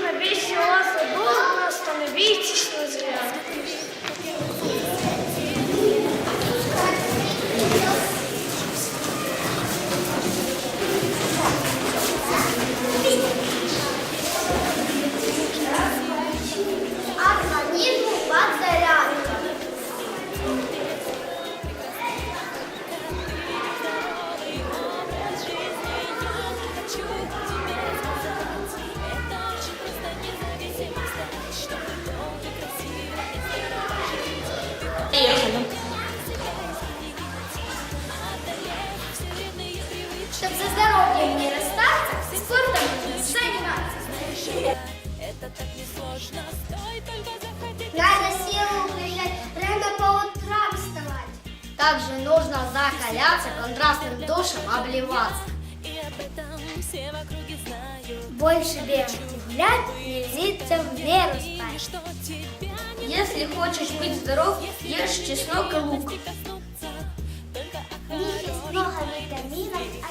Нужно без чего. чтобы за здоровьем не расстаться, спортом заниматься. Это так несложно, стой, только заходить. Надо силу укреплять, рано по утрам вставать. Также нужно закаляться, контрастным душем обливаться. И об этом все в округе знают. Больше бегать и гулять, не лезиться в меру спать. Если хочешь быть здоров, ешь чеснок и лук.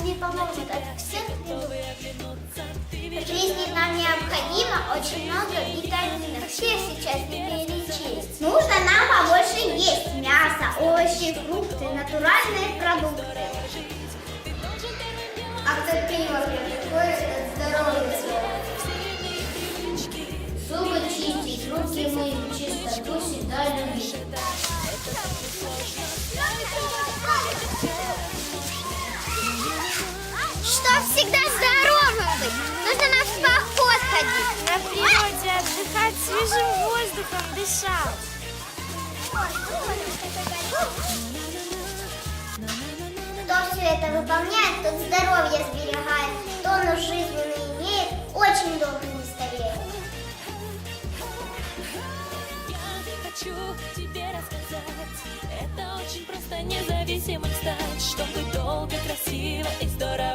Они помогут от всех оглянуться. Ты В жизни нам необходимо очень много витаминов. Все сейчас не перечесть. Нужно нам побольше есть мясо, овощи, фрукты, натуральные продукты. А кто пиво приходит от здоровья своего. Зубы чистить, руки мыть, чистоту всегда любить. Что всегда здоровым быть? Нужно на поход ходить. На природе отдыхать, свежим воздухом дышать. Кто все это выполняет, тот здоровье сберегает. Жизни не имеет, очень долго не стареет. Я хочу тебе рассказать Это очень просто независимым стать Чтобы долго, красиво и здорово